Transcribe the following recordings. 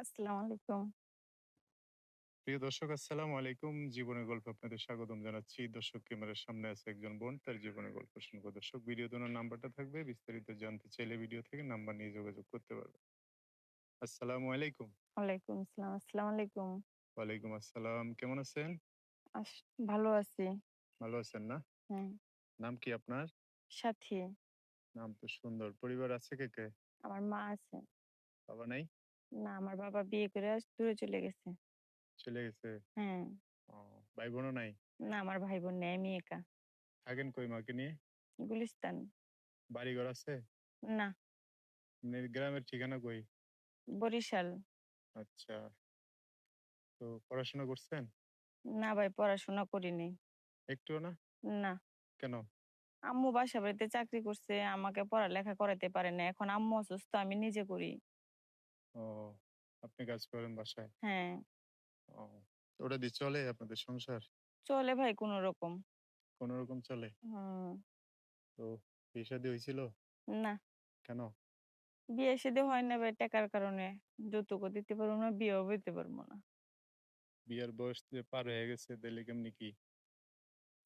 আসসালামু আলাইকুম। প্রিয় দর্শক আসসালামু আলাইকুম। জীবনের গল্পে আপনাদের স্বাগতম জানাচ্ছি। দর্শক ক্যামেরার সামনে আছে একজন বোন, তার জীবনের গল্প শুনব। দর্শক ভিডিও দোনোর নাম্বারটা থাকবে। বিস্তারিত জানতে চাইলে ভিডিও থেকে নাম্বার নিয়ে যোগাযোগ করতে পারবেন। আসসালামু আলাইকুম। ওয়ালাইকুম আসসালাম। আসসালামু আলাইকুম। ওয়ালাইকুম আসসালাম। কেমন আছেন? আস ভালো আছি। ভালো আছেন না? হুম। নাম কি আপনার? সাথী। নাম তো সুন্দর। পরিবার আছে কে, কে? আমার মা আছে। বাবা নাই? না, আমার বাবা বিয়ে করে দূরে চলে গেছে। চলে গেছে? হ্যাঁ। ও ভাই-বোনও নাই? না, আমার ভাই-বোন নেই, আমি একা। থাকেন কই মাকে নিয়ে? গুলিস্তান। বাড়িঘর আছে? না, আপনার গ্রামের ঠিকানা কই? বরিশাল। আচ্ছা। তো পড়াশোনা করছেন? না ভাই পড়াশোনা করিনি। একটু না? না। কেন? আম্মু বাসা বাড়িতে চাকরি করছে, আমাকে পড়ালেখা করাতে পারে না। এখন আম্মু অসুস্থ, আমি নিজে করি। ও আপনি কাজ করেন বাসায়? হ্যাঁ। ও তো ওটা দিয়ে চলে আপনাদের সংসার? চলে ভাই কোনরকম। কোনরকম চলে? হুম। তো বিয়ে-শাদী হইছিল? না। কেন? বিয়ে-শাদী হয় না ভাই টাকার কারণে। যৌতুকও দিতে পারব না, বিয়েও হইতে পারব না। বিয়ার বয়স যে পার হয়ে গেছে তাইলে কেমনি কি?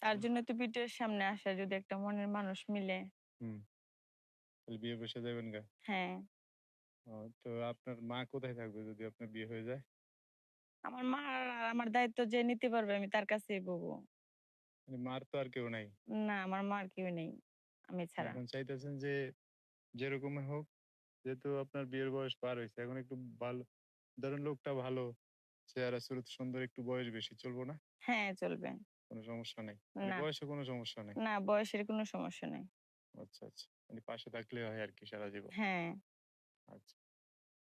তার জন্য তো পিঠের সামনে আসা যদি একটা মনের মানুষ মিলে। হুম। তাহলে বিয়ে বসে যাবেন গা? হ্যাঁ। তো আপনার মা কোথায় থাকবে যদি আপনার বিয়ে হয়ে যায়? আমার মা আর আমার দায়িত্ব যে নিতে পারবে আমি তার কাছেই বলব। মানে মার তো আর কেউ নাই। না, আমার মার কেউ নেই। আমি ছাড়া। এখন চাইতেছেন যে যেরকমই হোক যেহেতু আপনার বিয়ের বয়স পার হয়েছে এখন একটু ভালো ধরেন লোকটা ভালো, চেহারা সুরত সুন্দর একটু বয়স বেশি চলবো না? হ্যাঁ, চলবে। কোনো সমস্যা নাই। মানে। বয়সে কোনো সমস্যা নাই? না, বয়সের কোনো সমস্যা নেই। আচ্ছা, আচ্ছা। মানে পাশে থাকলে হয় আরকি সারা জীবন। হ্যাঁ, আচ্ছা।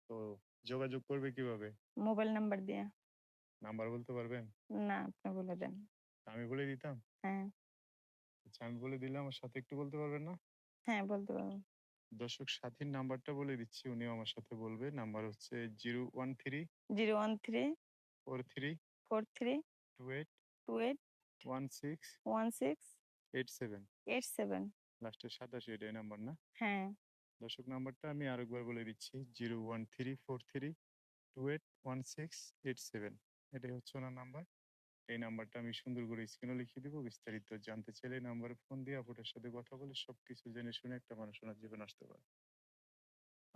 তো যোগাযোগ করবে কীভাবে? মোবাইল নাম্বার দিয়ে। নাম্বার বলতে পারবেন? না, আপনি বলে দেন। আমি বলে দিতাম? হ্যাঁ, আচ্ছা আমি বলে দিলে আমার সাথে একটু বলতে পারবেন না? হ্যাঁ বলতে পারবেন। দর্শক সাথীর নাম্বারটা বলে দিচ্ছি উনিও আমার সাথে বলবে। নাম্বার হচ্ছে 013 013 43 43 28 28 16 16 87 87 লাস্টে 87 এটাই নাম্বার না? হ্যাঁ, দর্শক নাম্বারটা আমি আরেকবার বলে দিচ্ছি 013 43 28 16 87 এটাই হচ্ছে ওনার নাম্বার। এই নাম্বারটা আমি সুন্দর করে স্ক্রিনে লিখে দিব। বিস্তারিত জানতে চাইলে নাম্বারে ফোন দিয়ে আপুটার সাথে কথা বলে সবকিছু জেনে শুনে একটা মানুষ ওনার জীবনে আসতে পারে।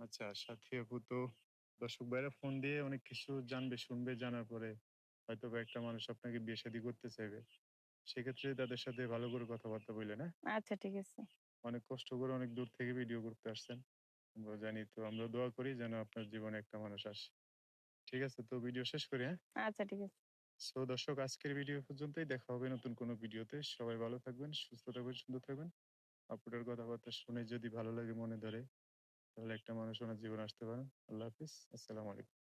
আচ্ছা সাথী আপু তো দর্শক ভাইরা ফোন দিয়ে অনেক কিছু জানবে, শুনবে জানার পরে হয়তোবা একটা মানুষ আপনাকে বিয়ে-শাদী করতে চাইবে। সেক্ষেত্রে তাদের সাথে ভালো করে কথাবার্তা বইলেন, হ্যাঁ? আচ্ছা ঠিক আছে। অনেক কষ্ট করে অনেক দূর থেকে ভিডিও করতে আসছেন। আমরা জানি তো আমরা দোয়া করি যেন আপনার জীবনে একটা মানুষ আসে। ঠিক আছে তো ভিডিও শেষ করি, হ্যাঁ? আচ্ছা ঠিক আছে। সো দর্শক আজকের ভিডিও পর্যন্তই দেখা হবে নতুন কোনো ভিডিওতে। সবাই ভালো থাকবেন, সুস্থ থাকবেন, সুন্দর থাকবেন। আপুটার কথাবার্তা শুনে যদি ভালো লাগে মনে ধরে তাহলে একটা মানুষ ওনার জীবনে আসতে পারেন। আল্লাহ হাফিজ। আসসালামু আলাইকুম।